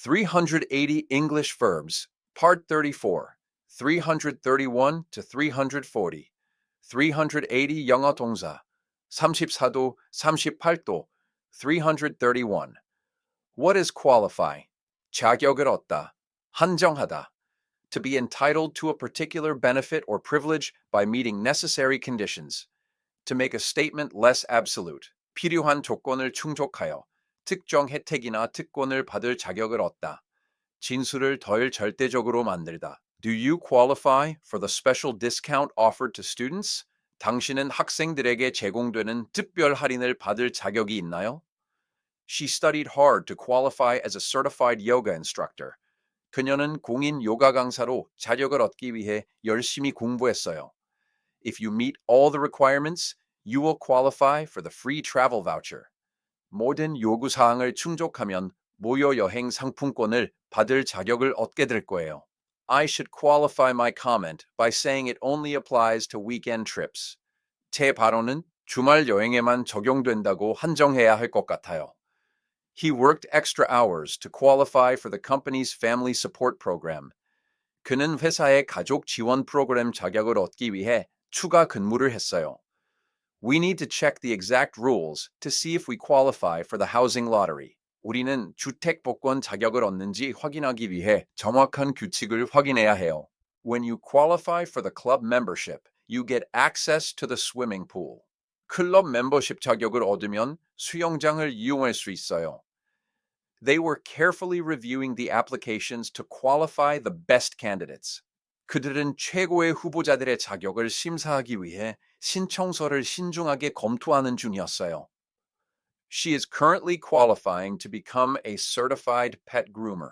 380 English verbs, part 34, 331 to 340, 380 영어 동사, 34도, 38도, 331. What is qualify? 자격을 얻다, 한정하다. To be entitled to a particular benefit or privilege by meeting necessary conditions. To make a statement less absolute. 필요한 조건을 충족하여 특정 혜택이나 특권을 받을 자격을 얻다. 진술을 덜 절대적으로 만들다. Do you qualify for the special discount offered to students? 당신은 학생들에게 제공되는 특별 할인을 받을 자격이 있나요? She studied hard to qualify as a certified yoga instructor. 그녀는 공인 요가 강사로 자격을 얻기 위해 열심히 공부했어요. If you meet all the requirements, you will qualify for the free travel voucher. 모든 요구 사항을 충족하면 모여 여행 상품권을 받을 자격을 얻게 될 거예요. I should qualify my comment by saying it only applies to weekend trips. 제 발언은 주말 여행에만 적용된다고 한정해야 할 것 같아요. He worked extra hours to qualify for the company's family support program. 그는 회사의 가족 지원 프로그램 자격을 얻기 위해 추가 근무를 했어요. We need to check the exact rules to see if we qualify for the housing lottery. 우리는 주택 복권 자격을 얻는지 확인하기 위해 정확한 규칙을 확인해야 해요. When you qualify for the club membership, you get access to the swimming pool. 클럽 멤버십 자격을 얻으면 수영장을 이용할 수 있어요. They were carefully reviewing the applications to qualify the best candidates. 그들은 최고의 후보자들의 자격을 심사하기 위해 신청서를 신중하게 검토하는 중이었어요. She is currently qualifying to become a certified pet groomer.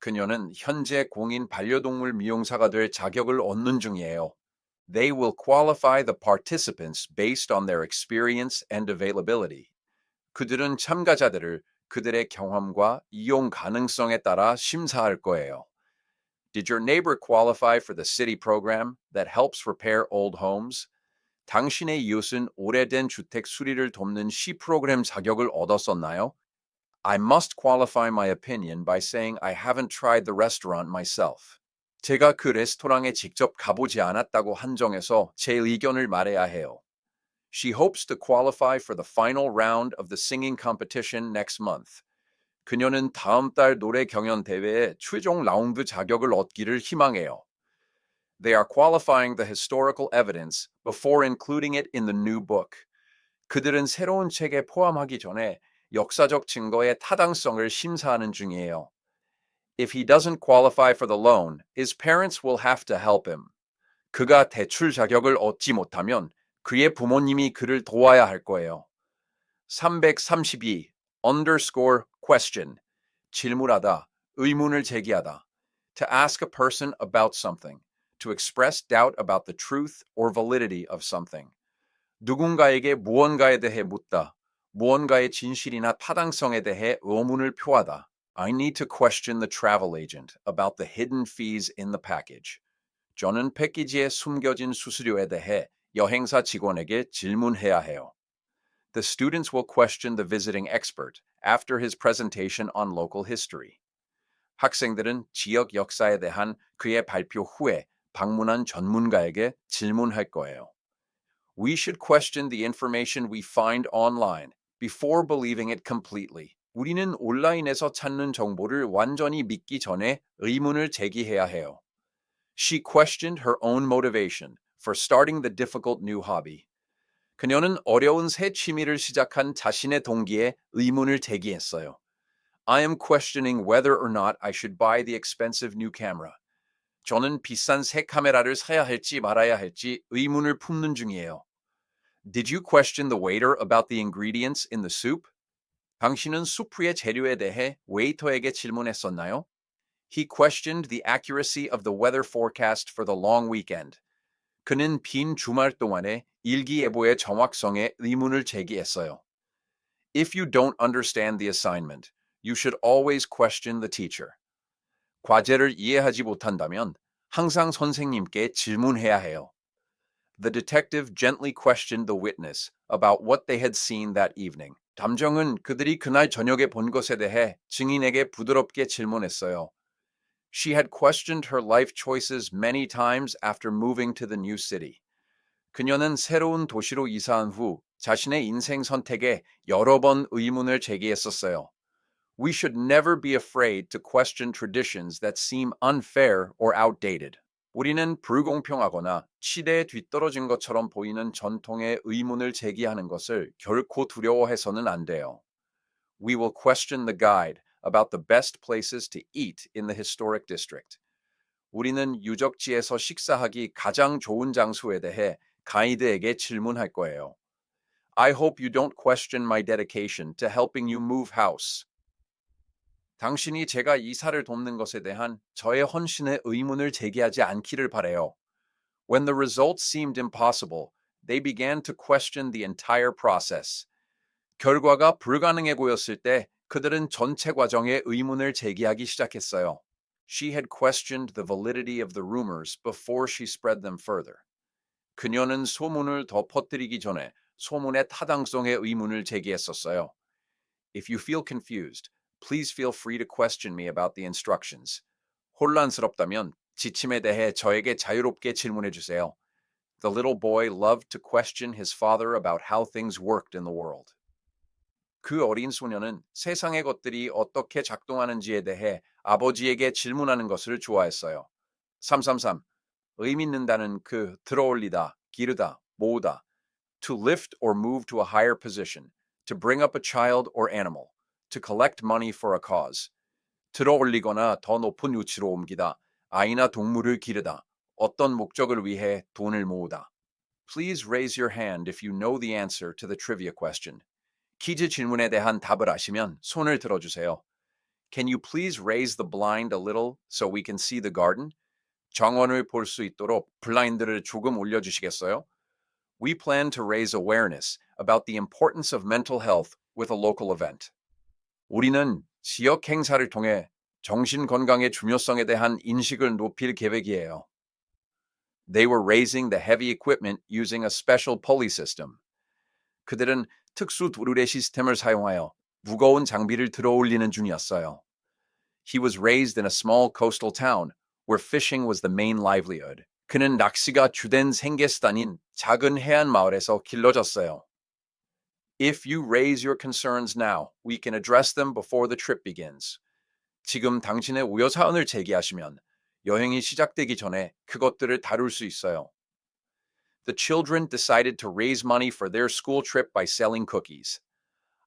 그녀는 현재 공인 반려동물 미용사가 될 자격을 얻는 중이에요. They will qualify the participants based on their experience and availability. 그들은 참가자들을 그들의 경험과 이용 가능성에 따라 심사할 거예요. Did your neighbor qualify for the city program that helps repair old homes? 당신의 이웃은 오래된 주택 수리를 돕는 시 프로그램 자격을 얻었었나요? I must qualify my opinion by saying I haven't tried the restaurant myself. 제가 그 레스토랑에 직접 가보지 않았다고 한정해서 제 의견을 말해야 해요. She hopes to qualify for the final round of the singing competition next month. 그녀는 다음 달 노래 경연 대회에 최종 라운드 자격을 얻기를 희망해요. They are qualifying the historical evidence before including it in the new book. 그들은 새로운 책에 포함하기 전에 역사적 증거의 타당성을 심사하는 중이에요. If he doesn't qualify for the loan, his parents will have to help him. 그가 대출 자격을 얻지 못하면 그의 부모님이 그를 도와야 할 거예요. 332 underscore question 질문하다, 의문을 제기하다. To ask a person about something. To express doubt about the truth or validity of something. 누군가에게 무언가에 대해 묻다. 무언가의 진실이나 타당성에 대해 의문을 표하다. I need to question the travel agent about the hidden fees in the package. 저는 패키지에 숨겨진 수수료에 대해 여행사 직원에게 질문해야 해요. The students will question the visiting expert after his presentation on local history. 학생들은 지역 역사에 대한 그의 발표 후에 방문한 전문가에게 질문할 거예요. We should question the information we find online before believing it completely. 우리는 온라인에서 찾는 정보를 완전히 믿기 전에 의문을 제기해야 해요. She questioned her own motivation for starting the difficult new hobby. 그녀는 어려운 새 취미를 시작한 자신의 동기에 의문을 제기했어요. I am questioning whether or not I should buy the expensive new camera. 저는 비싼 새 카메라를 사야 할지 말아야 할지 의문을 품는 중이에요. Did you question the waiter about the ingredients in the soup? 당신은 수프의 재료에 대해 웨이터에게 질문했었나요? He questioned the accuracy of the weather forecast for the long weekend. 그는 빈 주말 동안에 일기예보의 정확성에 의문을 제기했어요. If you don't understand the assignment, you should always question the teacher. 과제를 이해하지 못한다면 항상 선생님께 질문해야 해요. The detective gently questioned the witness about what they had seen that evening. 담정은 그들이 그날 저녁에 본 것에 대해 증인에게 부드럽게 질문했어요. She had questioned her life choices many times after moving to the new city. 그녀는 새로운 도시로 이사한 후 자신의 인생 선택에 여러 번 의문을 제기했었어요. We should never be afraid to question traditions that seem unfair or outdated. 우리는 불공평하거나 시대에 뒤떨어진 것처럼 보이는 전통에 의문을 제기하는 것을 결코 두려워해서는 안 돼요. We will question the guide about the best places to eat in the historic district. 우리는 유적지에서 식사하기 가장 좋은 장소에 대해 가이드에게 질문할 거예요. I hope you don't question my dedication to helping you move house. 당신이 제가 이사를 돕는 것에 대한 저의 헌신에 의문을 제기하지 않기를 바래요. When the results seemed impossible, they began to question the entire process. 결과가 불가능해 보였을 때 그들은 전체 과정에 의문을 제기하기 시작했어요. She had questioned the validity of the rumors before she spread them further. 그녀는 소문을 더 퍼뜨리기 전에 소문의 타당성에 의문을 제기했었어요. If you feel confused, please feel free to question me about the instructions. 혼란스럽다면 지침에 대해 저에게 자유롭게 질문해 주세요. The little boy loved to question his father about how things worked in the world. 그 어린 소녀는 세상의 것들이 어떻게 작동하는지에 대해 아버지에게 질문하는 것을 좋아했어요. 333. 의밌는다는 그 들어올리다, 기르다, 모으다. To lift or move to a higher position. To bring up a child or animal. to collect money for a cause. 들어올리거나 더 높은 위치로 옮기다. 아이나 동물을 기르다. 어떤 목적을 위해 돈을 모으다. Please raise your hand if you know the answer to the trivia question. 퀴즈 질문에 대한 답을 아시면 손을 들어주세요. Can you please raise the blind a little so we can see the garden? 정원을 볼 수 있도록 블라인드를 조금 올려주시겠어요? We plan to raise awareness about the importance of mental health with a local event. 우리는 지역 행사를 통해 정신 건강의 중요성에 대한 인식을 높일 계획이에요. They were raising the heavy equipment using a special pulley system. 그들은 특수 도르래 시스템을 사용하여 무거운 장비를 들어올리는 중이었어요. He was raised in a small coastal town where fishing was the main livelihood. 그는 낚시가 주된 생계수단인 작은 해안 마을에서 길러졌어요. If you raise your concerns now, we can address them before the trip begins. 지금 당신의 우려 사안을 제기하시면 여행이 시작되기 전에 그것들을 다룰 수 있어요. The children decided to raise money for their school trip by selling cookies.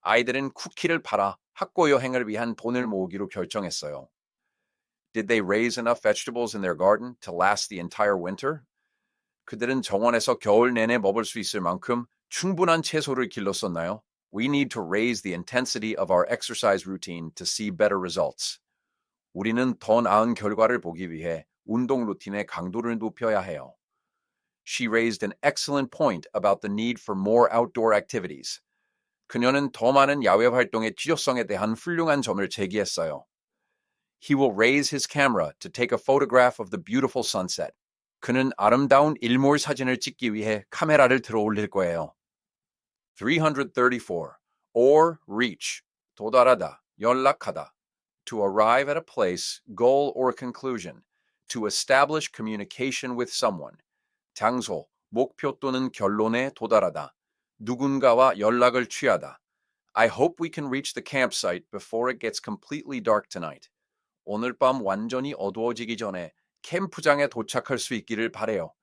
아이들은 쿠키를 팔아 학교 여행을 위한 돈을 모으기로 결정했어요. Did they raise enough vegetables in their garden to last the entire winter? 그들은 정원에서 겨울 내내 먹을 수 있을 만큼 충분한 채소를 길렀었나요? We need to raise the intensity of our exercise routine to see better results. 우리는 더 나은 결과를 보기 위해 운동 루틴의 강도를 높여야 해요. She raised an excellent point about the need for more outdoor activities. 그녀는 더 많은 야외 활동의 필요성에 대한 훌륭한 점을 제기했어요. He will raise his camera to take a photograph of the beautiful sunset. 그는 아름다운 일몰 사진을 찍기 위해 카메라를 들어 올릴 거예요. 334. Or reach. 도달하다, 연락하다. To arrive at a place, goal, or conclusion. To establish communication with someone. 장소, 목표 또는 결론에 도달하다. 누군가와 연락을 취하다. I hope we can reach the campsite before it gets completely dark tonight. 오늘 밤 완전히 어두워지기 전에 캠프장에 도착할 수 있기를 바래요.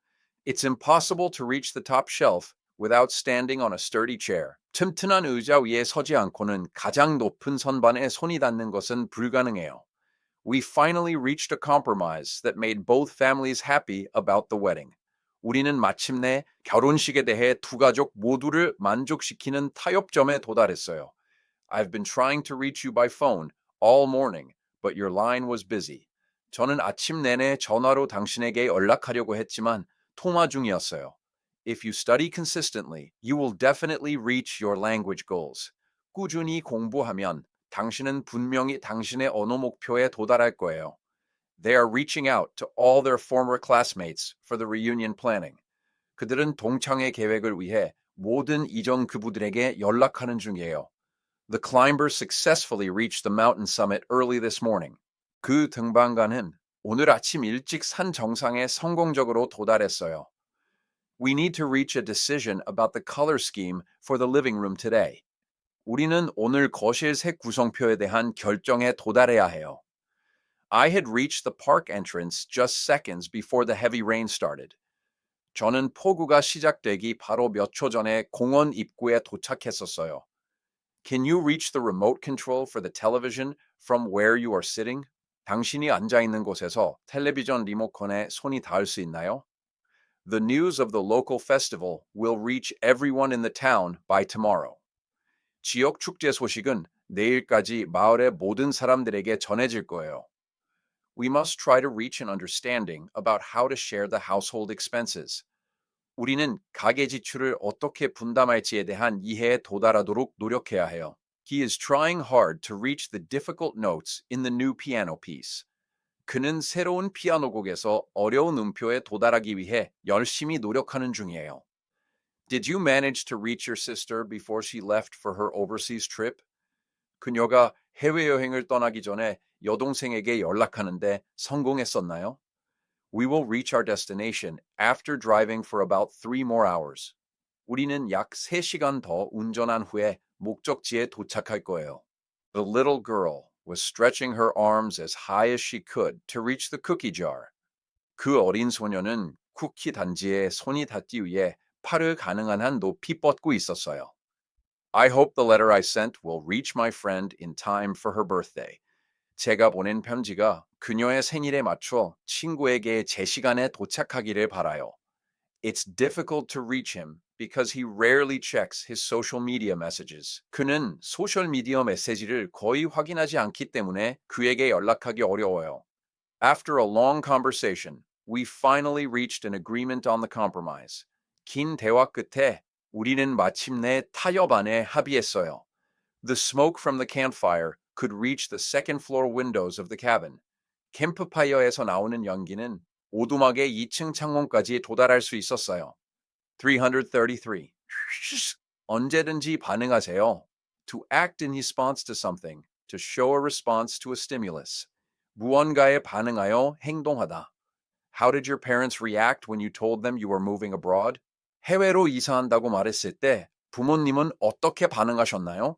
It's impossible to reach the top shelf without standing on a sturdy chair. 튼튼한 의자 위에 서지 않고는 가장 높은 선반에 손이 닿는 것은 불가능해요. We finally reached a compromise that made both families happy about the wedding. 우리는 마침내 결혼식에 대해 두 가족 모두를 만족시키는 타협점에 도달했어요. I've been trying to reach you by phone all morning, but your line was busy. 저는 아침 내내 전화로 당신에게 연락하려고 했지만 통화 중이었어요. If you study consistently, you will definitely reach your language goals. 꾸준히 공부하면 당신은 분명히 당신의 언어 목표에 도달할 거예요. They are reaching out to all their former classmates for the reunion planning. 그들은 동창회 계획을 위해 모든 이전 그부들에게 연락하는 중이에요. The climber successfully reached the mountain summit early this morning. 그 등반가는 오늘 아침 일찍 산 정상에 성공적으로 도달했어요. We need to reach a decision about the color scheme for the living room today. 우리는 오늘 거실 색 구성표에 대한 결정에 도달해야 해요. I had reached the park entrance just seconds before the heavy rain started. 저는 폭우가 시작되기 바로 몇 초 전에 공원 입구에 도착했었어요. Can you reach the remote control for the television from where you are sitting? 당신이 앉아 있는 곳에서 텔레비전 리모컨에 손이 닿을 수 있나요? The news of the local festival will reach everyone in the town by tomorrow. 지역 축제 소식은 내일까지 마을의 모든 사람들에게 전해질 거예요. We must try to reach an understanding about how to share the household expenses. 우리는 가계 지출을 어떻게 분담할지에 대한 이해에 도달하도록 노력해야 해요. He is trying hard to reach the difficult notes in the new piano piece. 그는 새로운 피아노 곡에서 어려운 음표에 도달하기 위해 열심히 노력하는 중이에요. Did you manage to reach your sister before she left for her overseas trip? 그녀가 해외여행을 떠나기 전에 여동생에게 연락하는데 성공했었나요? We will reach our destination after driving for about three more hours. 우리는 약 3시간 더 운전한 후에 목적지에 도착할 거예요. The little girl was stretching her arms as high as she could to reach the cookie jar. 그 어린 소녀는 쿠키 단지에 손이 닿기 위해 팔을 가능한 한 높이 뻗고 있었어요. I hope the letter I sent will reach my friend in time for her birthday. 제가 보낸 편지가 그녀의 생일에 맞춰 친구에게 제 시간에 도착하기를 바라요. It's difficult to reach him because he rarely checks his social media messages. 그는 소셜 미디어 메시지를 거의 확인하지 않기 때문에 그에게 연락하기 어려워요. After a long conversation, we finally reached an agreement on the compromise. 긴 대화 끝에 우리는 마침내 타협안에 합의했어요. The smoke from the campfire could reach the second floor windows of the cabin. 캠프파이어에서 나오는 연기는 오두막의 2층 창문까지 도달할 수 있었어요. 333. 언제든지 반응하세요. To act in response to something. To show a response to a stimulus. 무언가에 반응하여 행동하다. How did your parents react when you told them you were moving abroad? 해외로 이사한다고 말했을 때 부모님은 어떻게 반응하셨나요?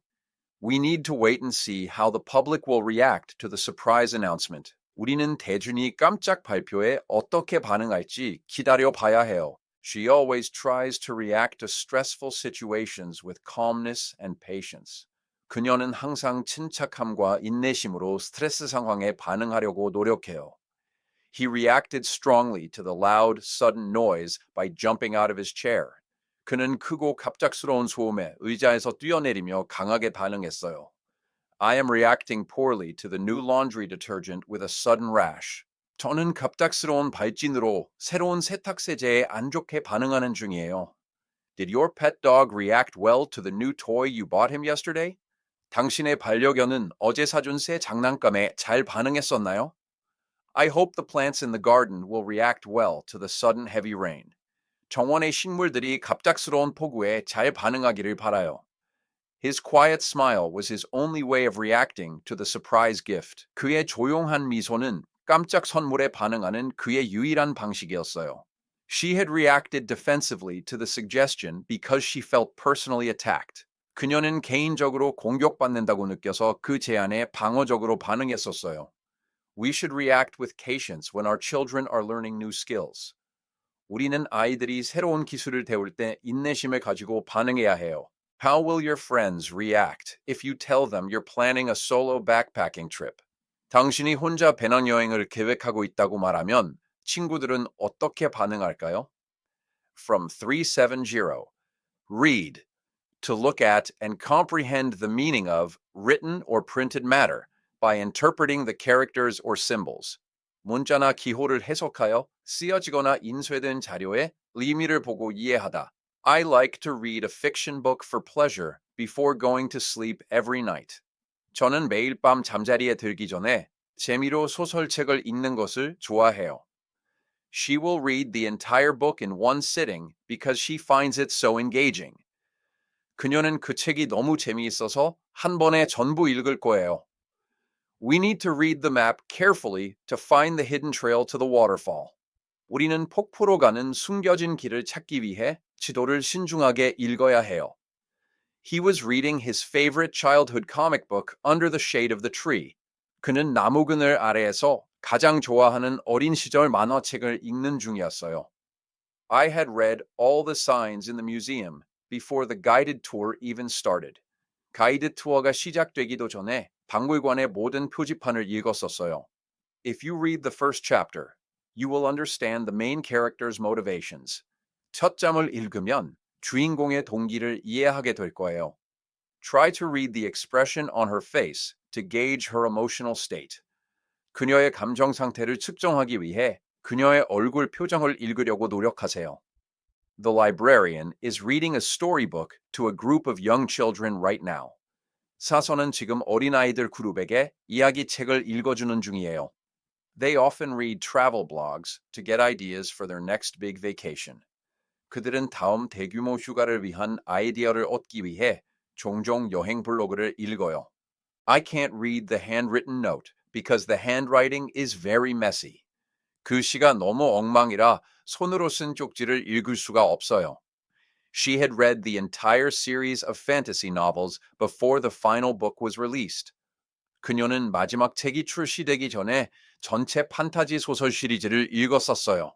We need to wait and see how the public will react to the surprise announcement. 우리는 대준이 깜짝 발표에 어떻게 반응할지 기다려 봐야 해요. She always tries to react to stressful situations with calmness and patience. 그녀는 항상 침착함과 인내심으로 스트레스 상황에 반응하려고 노력해요. He reacted strongly to the loud, sudden noise by jumping out of his chair. 그는 크고 갑작스러운 소음에 의자에서 뛰어내리며 강하게 반응했어요. I am reacting poorly to the new laundry detergent with a sudden rash. 저는 갑작스러운 발진으로 새로운 세탁세제에 안 좋게 반응하는 중이에요. Did your pet dog react well to the new toy you bought him yesterday? 당신의 반려견은 어제 사준 새 장난감에 잘 반응했었나요? I hope the plants in the garden will react well to the sudden heavy rain. 정원의 식물들이 갑작스러운 폭우에 잘 반응하기를 바라요. His quiet smile was his only way of reacting to the surprise gift. 그의 조용한 미소는 깜짝 선물에 반응하는 그의 유일한 방식이었어요. She had reacted defensively to the suggestion because she felt personally attacked. 그녀는 개인적으로 공격받는다고 느껴서 그 제안에 방어적으로 반응했었어요. We should react with patience when our children are learning new skills. 우리는 아이들이 새로운 기술을 배울 때 인내심을 가지고 반응해야 해요. How will your friends react if you tell them you're planning a solo backpacking trip? 당신이 혼자 배낭여행을 계획하고 있다고 말하면 친구들은 어떻게 반응할까요? From 370. Read. To look at and comprehend the meaning of written or printed matter by interpreting the characters or symbols. 문자나 기호를 해석하여 쓰여지거나 인쇄된 자료의 의미를 보고 이해하다. I like to read a fiction book for pleasure before going to sleep every night. 저는 매일 밤 잠자리에 들기 전에 재미로 소설책을 읽는 것을 좋아해요. She will read the entire book in one sitting because she finds it so engaging. 그녀는 그 책이 너무 재미있어서 한 번에 전부 읽을 거예요. We need to read the map carefully to find the hidden trail to the waterfall. 우리는 폭포로 가는 숨겨진 길을 찾기 위해 지도를 신중하게 읽어야 해요. He was reading his favorite childhood comic book under the shade of the tree. 그는 나무 그늘 아래에서 가장 좋아하는 어린 시절 만화책을 읽는 중이었어요. I had read all the signs in the museum before the guided tour even started. 가이드 투어가 시작되기도 전에 박물관의 모든 표지판을 읽었었어요. If you read the first chapter, you will understand the main character's motivations. 첫 장을 읽으면 주인공의 동기를 이해하게 될 거예요. Try to read the expression on her face to gauge her emotional state. 그녀의 감정 상태를 측정하기 위해 그녀의 얼굴 표정을 읽으려고 노력하세요. The librarian is reading a storybook to a group of young children right now. 사서는 지금 어린아이들 그룹에게 이야기책을 읽어주는 중이에요. They often read travel blogs to get ideas for their next big vacation. 그들은 다음 대규모 휴가를 위한 아이디어를 얻기 위해 종종 여행 블로그를 읽어요. I can't read the handwritten note because the handwriting is very messy. 글씨가 너무 엉망이라 손으로 쓴 쪽지를 읽을 수가 없어요. She had read the entire series of fantasy novels before the final book was released. 그녀는 마지막 책이 출시되기 전에 전체 판타지 소설 시리즈를 읽었었어요.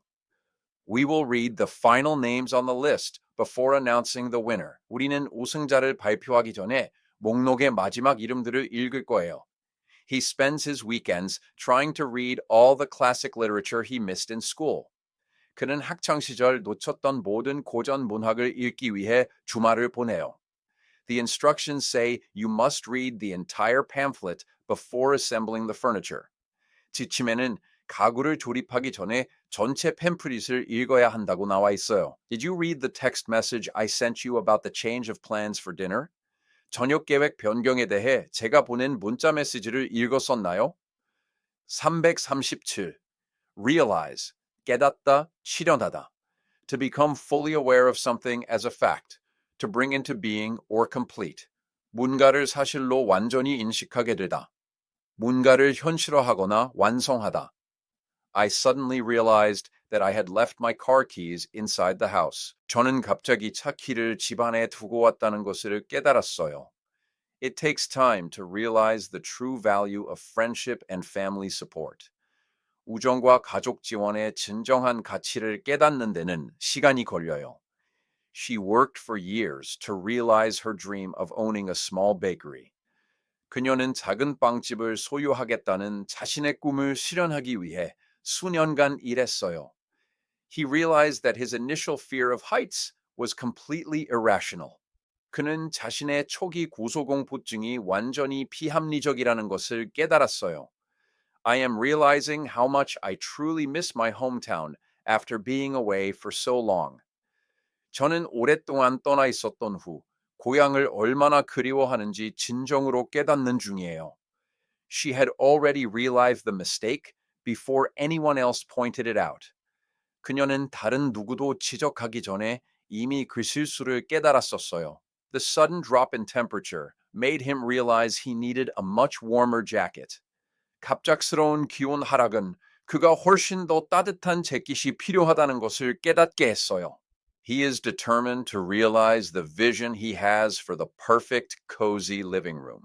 We will read the final names on the list before announcing the winner. 우리는 우승자를 발표하기 전에 목록의 마지막 이름들을 읽을 거예요. he spends his weekends trying to read all the classic literature he missed in school. 그는 학창 시절 놓쳤던 모든 고전 문학을 읽기 위해 주말을 보내요. The instructions say you must read the entire pamphlet before assembling the furniture. 지침에는 가구를 조립하기 전에 전체 팸플릿을 읽어야 한다고 나와 있어요. Did you read the text message I sent you about the change of plans for dinner? 저녁 계획 변경에 대해 제가 보낸 문자 메시지를 읽었었나요? 337. Realize, 깨닫다, 실현하다. To become fully aware of something as a fact. To bring into being or complete. 뭔가를 사실로 완전히 인식하게 되다. 뭔가를 현실화하거나 완성하다. I suddenly realized that I had left my car keys inside the house. 저는 갑자기 차 키를 집 안에 두고 왔다는 것을 깨달았어요. It takes time to realize the true value of friendship and family support. 우정과 가족 지원의 진정한 가치를 깨닫는 데는 시간이 걸려요. She worked for years to realize her dream of owning a small bakery. 그녀는 작은 빵집을 소유하겠다는 자신의 꿈을 실현하기 위해 수년간 일했어요. He realized that his initial fear of heights was completely irrational. 그는 자신의 초기 고소공포증이 완전히 비합리적이라는 것을 깨달았어요. I am realizing how much I truly miss my hometown after being away for so long. 저는 오랫동안 떠나 있었던 후 고향을 얼마나 그리워하는지 진정으로 깨닫는 중이에요. She had already realized the mistake before anyone else pointed it out. 그녀는 다른 누구도 지적하기 전에 이미 그 실수를 깨달았었어요. The sudden drop in temperature made him realize he needed a much warmer jacket. 갑작스러운 기온 하락은 그가 훨씬 더 따뜻한 재킷이 필요하다는 것을 깨닫게 했어요. He is determined to realize the vision he has for the perfect cozy living room.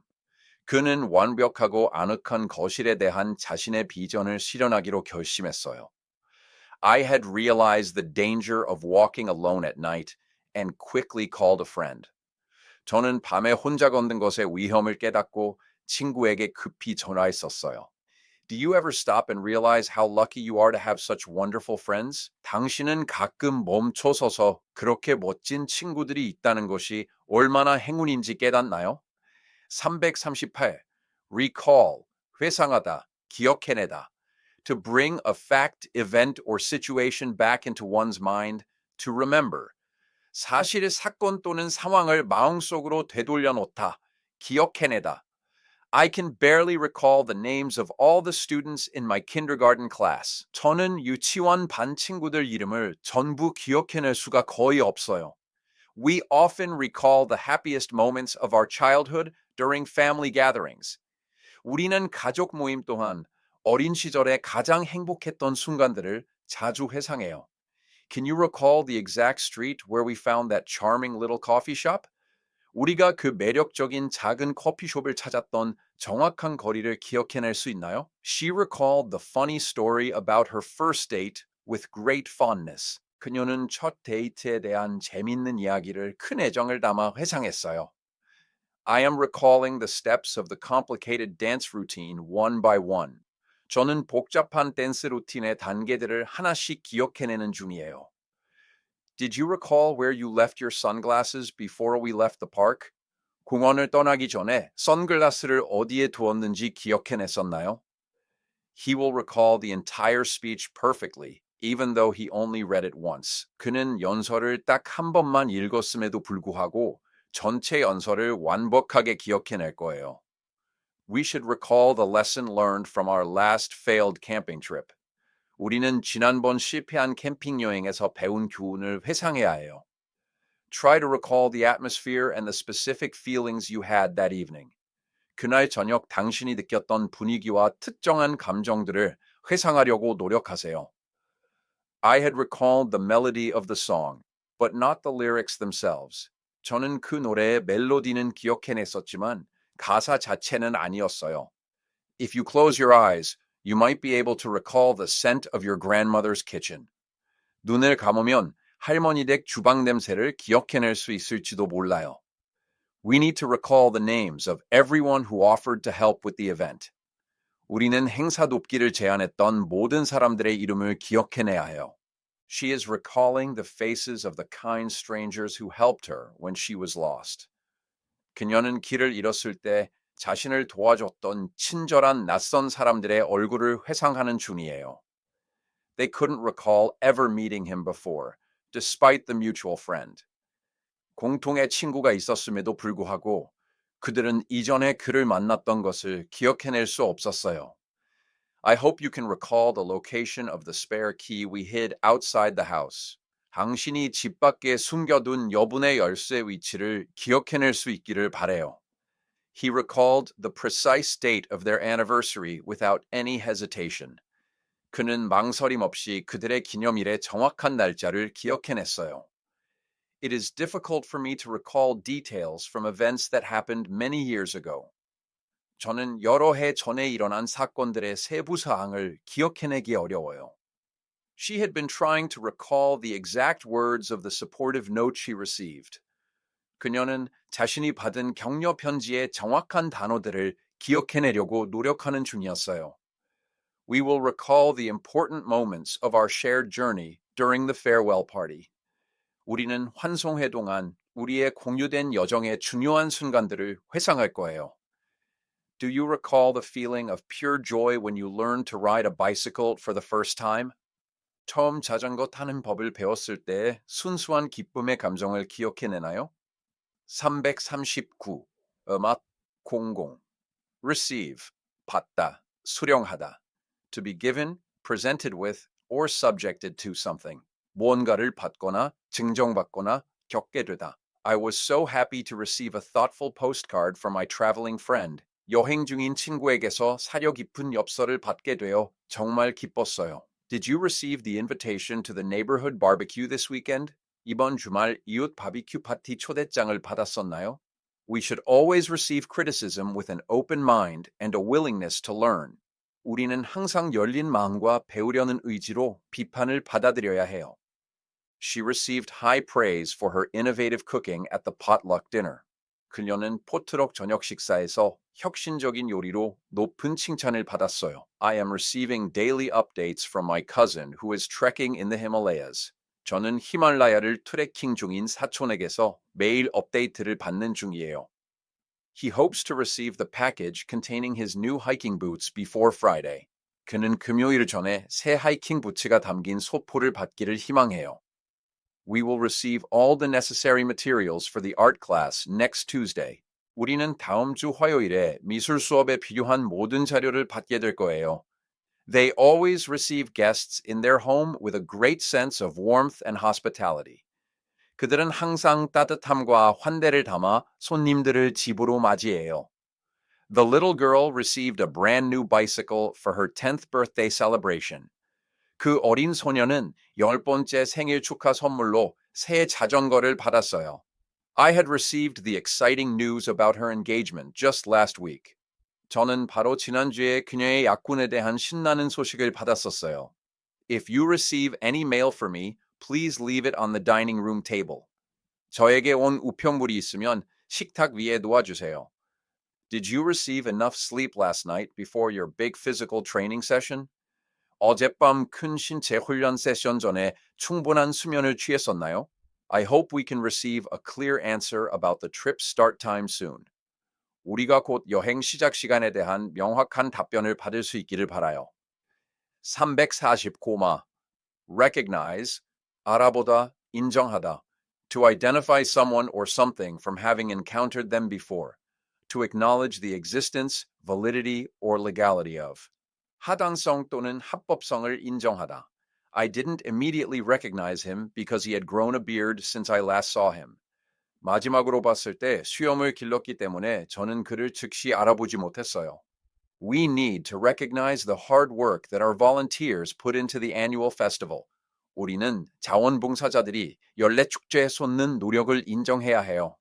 그는 완벽하고 아늑한 거실에 대한 자신의 비전을 실현하기로 결심했어요. I had realized the danger of walking alone at night and quickly called a friend. 저는 밤에 혼자 걷는 것의 위험을 깨닫고 친구에게 급히 전화했었어요. Do you ever stop and realize how lucky you are to have such wonderful friends? 당신은 가끔 멈춰서서 그렇게 멋진 친구들이 있다는 것이 얼마나 행운인지 깨닫나요? 338. Recall, 회상하다, 기억해내다. To bring a fact, event, or situation back into one's mind, to remember. 사실의 사건 또는 상황을 마음속으로 되돌려 놓다, 기억해내다. I can barely recall the names of all the students in my kindergarten class. 저는 유치원 반 친구들 이름을 전부 기억해낼 수가 거의 없어요. We often recall the happiest moments of our childhood during family gatherings. 우리는 가족 모임 또한 어린 시절에 가장 행복했던 순간들을 자주 회상해요. Can you recall the exact street where we found that charming little coffee shop? 우리가 그 매력적인 작은 커피숍을 찾았던 정확한 거리를 기억해낼 수 있나요? She recalled the funny story about her first date with great fondness. 그녀는 첫 데이트에 대한 재밌는 이야기를 큰 애정을 담아 회상했어요. I am recalling the steps of the complicated dance routine one by one. 저는 복잡한 댄스 루틴의 단계들을 하나씩 기억해내는 중이에요. Did you recall where you left your sunglasses before we left the park? 공원을 떠나기 전에 선글라스를 어디에 두었는지 기억해냈었나요? He will recall the entire speech perfectly, even though he only read it once. 그는 연설을 딱 한 번만 읽었음에도 불구하고 전체 연설을 완벽하게 기억해낼 거예요. We should recall the lesson learned from our last failed camping trip. 우리는 지난번 실패한 캠핑 여행에서 배운 교훈을 회상해야 해요. Try to recall the atmosphere and the specific feelings you had that evening. 그날 저녁 당신이 느꼈던 분위기와 특정한 감정들을 회상하려고 노력하세요. I had recalled the melody of the song, but not the lyrics themselves. 저는 그 노래의 멜로디는 기억해냈었지만 가사 자체는 아니었어요. If you close your eyes, you might be able to recall the scent of your grandmother's kitchen. 눈을 감으면 할머니 댁 주방 냄새를 기억해낼 수 있을지도 몰라요. We need to recall the names of everyone who offered to help with the event. 우리는 행사 돕기를 제안했던 모든 사람들의 이름을 기억해내야 해요. She is recalling the faces of the kind strangers who helped her when she was lost. 그녀는 길을 잃었을 때 자신을 도와줬던 친절한 낯선 사람들의 얼굴을 회상하는 중이에요. They couldn't recall ever meeting him before, despite the mutual friend. 공통의 친구가 있었음에도 불구하고 그들은 이전에 그를 만났던 것을 기억해낼 수 없었어요. I hope you can recall the location of the spare key we hid outside the house. 당신이 집 밖에 숨겨둔 여분의 열쇠 위치를 기억해낼 수 있기를 바래요. He recalled the precise date of their anniversary without any hesitation. 그는 망설임 없이 그들의 기념일의 정확한 날짜를 기억해냈어요. It is difficult for me to recall details from events that happened many years ago. 저는 여러 해 전에 일어난 사건들의 세부 사항을 기억해내기 어려워요. She had been trying to recall the exact words of the supportive note she received. 그녀는 자신이 받은 격려 편지의 정확한 단어들을 기억해내려고 노력하는 중이었어요. We will recall the important moments of our shared journey during the farewell party. 우리는 환송회 동안 우리의 공유된 여정의 중요한 순간들을 회상할 거예요. Do you recall the feeling of pure joy when you learned to ride a bicycle for the first time? 처음 자전거 타는 법을 배웠을 때 순수한 기쁨의 감정을 기억해내나요? 339. 음악 00. receive 받다, 수령하다. to be given, presented with, or subjected to something. 무언가를 받거나 증정받거나 겪게 되다. I was so happy to receive a thoughtful postcard from my traveling friend. 여행 중인 친구에게서 사려 깊은 엽서를 받게 되어 정말 기뻤어요. Did you receive the invitation to the neighborhood barbecue this weekend? 이번 주말 이웃 바비큐 파티 초대장을 받았었나요? We should always receive criticism with an open mind and a willingness to learn. 우리는 항상 열린 마음과 배우려는 의지로 비판을 받아들여야 해요. She received high praise for her innovative cooking at the potluck dinner. 그녀는 포트럭 저녁 식사에서 혁신적인 요리로 높은 칭찬을 받았어요. I am receiving daily updates from my cousin who is trekking in the Himalayas. 저는 히말라야를 트레킹 중인 사촌에게서 매일 업데이트를 받는 중이에요. He hopes to receive the package containing his new hiking boots before Friday. 그는 금요일 전에 새 하이킹 부츠가 담긴 소포를 받기를 희망해요. We will receive all the necessary materials for the art class next Tuesday. 우리는 다음 주 화요일에 미술 수업에 필요한 모든 자료를 받게 될 거예요. They always receive guests in their home with a great sense of warmth and hospitality. 그들은 항상 따뜻함과 환대를 담아 손님들을 집으로 맞이해요. The little girl received a brand new bicycle for her 10th birthday celebration. 그 어린 소녀는 열 번째 생일 축하 선물로 새 자전거를 받았어요. I had received the exciting news about her engagement just last week. 저는 바로 지난주에 그녀의 약혼에 대한 신나는 소식을 받았었어요. If you receive any mail for me, please leave it on the dining room table. 저에게 온 우편물이 있으면 식탁 위에 놓아주세요. Did you receive enough sleep last night before your big physical training session? 어젯밤 큰 신체 훈련 세션 전에 충분한 수면을 취했었나요? I hope we can receive a clear answer about the trip start time soon. 우리가 곧 여행 시작 시간에 대한 명확한 답변을 받을 수 있기를 바라요. 340코마 recognize 알아보다 인정하다 to identify someone or something from having encountered them before to acknowledge the existence, validity, or legality of 하당성 또는 합법성을 인정하다 I didn't immediately recognize him because he had grown a beard since I last saw him. 마지막으로 봤을 때 수염을 길렀기 때문에 저는 그를 즉시 알아보지 못했어요. We need to recognize the hard work that our volunteers put into the annual festival. 우리는 자원봉사자들이 연례 축제에 쏟는 노력을 인정해야 해요.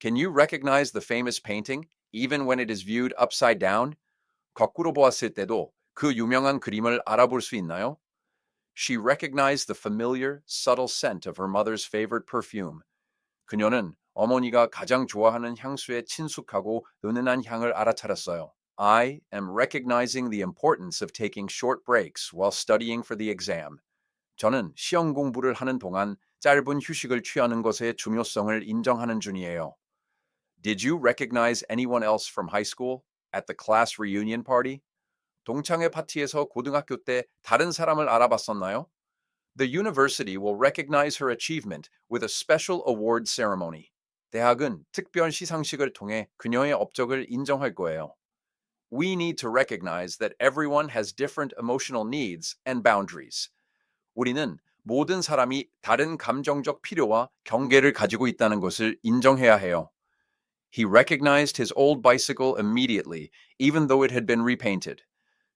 Can you recognize the famous painting even when it is viewed upside down? 거꾸로 보았을 때도 그 유명한 그림을 알아볼 수 있나요? She recognized the familiar, subtle scent of her mother's favorite perfume. 그녀는 어머니가 가장 좋아하는 향수의 친숙하고 은은한 향을 알아차렸어요. I am recognizing the importance of taking short breaks while studying for the exam. 저는 시험 공부를 하는 동안 짧은 휴식을 취하는 것의 중요성을 인정하는 중이에요. Did you recognize anyone else from high school at the class reunion party? 동창회 파티에서 고등학교 때 다른 사람을 알아봤었나요? The university will recognize her achievement with a special award ceremony. 대학은 특별 시상식을 통해 그녀의 업적을 인정할 거예요. We need to recognize that everyone has different emotional needs and boundaries. 우리는 모든 사람이 다른 감정적 필요와 경계를 가지고 있다는 것을 인정해야 해요. He recognized his old bicycle immediately, even though it had been repainted.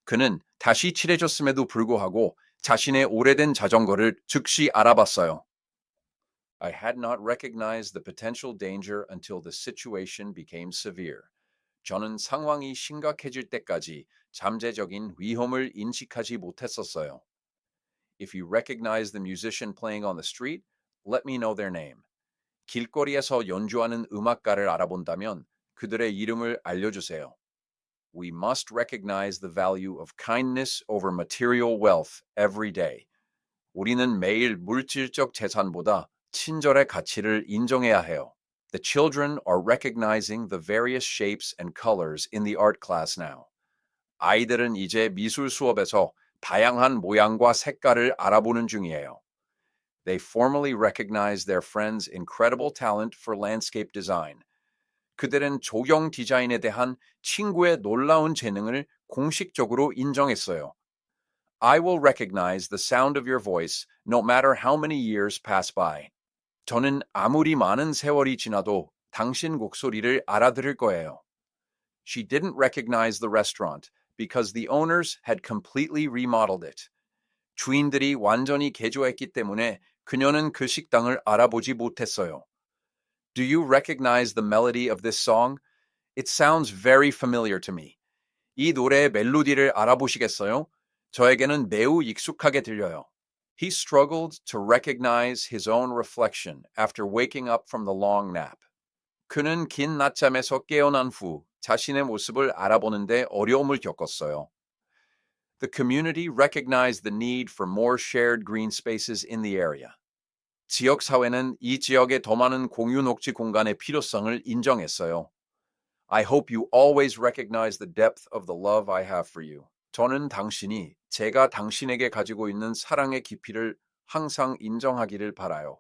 그는 다시 칠해졌음에도 불구하고 자신의 오래된 자전거를 즉시 알아봤어요. I had not recognized the potential danger until the situation became severe. 저는 상황이 심각해질 때까지 잠재적인 위험을 인식하지 못했었어요. If you recognize the musician playing on the street, let me know their name. 길거리에서 연주하는 음악가를 알아본다면 그들의 이름을 알려주세요. we must recognize the value of kindness over material wealth every day. 우리는 매일 물질적 재산보다 친절의 가치를 인정해야 해요. The children are recognizing the various shapes and colors in the art class now. 아이들은 이제 미술 수업에서 다양한 모양과 색깔을 알아보는 중이에요. They formally recognize their friend's incredible talent for landscape design 그들은 조경 디자인에 대한 친구의 놀라운 재능을 공식적으로 인정했어요. I will recognize the sound of your voice no matter how many years pass by. 저는 아무리 많은 세월이 지나도 당신 목소리를 알아들을 거예요. She didn't recognize the restaurant because the owners had completely remodeled it. 주인들이 완전히 개조했기 때문에 그녀는 그 식당을 알아보지 못했어요. Do you recognize the melody of this song? It sounds very familiar to me. 이 노래의 멜로디를 알아보시겠어요? 저에게는 매우 익숙하게 들려요. He struggled to recognize his own reflection after waking up from the long nap. 그는 긴 낮잠에서 깨어난 후 자신의 모습을 알아보는데 어려움을 겪었어요. The community recognized the need for more shared green spaces in the area. 지역 사회는 이 지역에 더 많은 공유 녹지 공간의 필요성을 인정했어요. I hope you always recognize the depth of the love I have for you. 저는 당신이 제가 당신에게 가지고 있는 사랑의 깊이를 항상 인정하기를 바라요.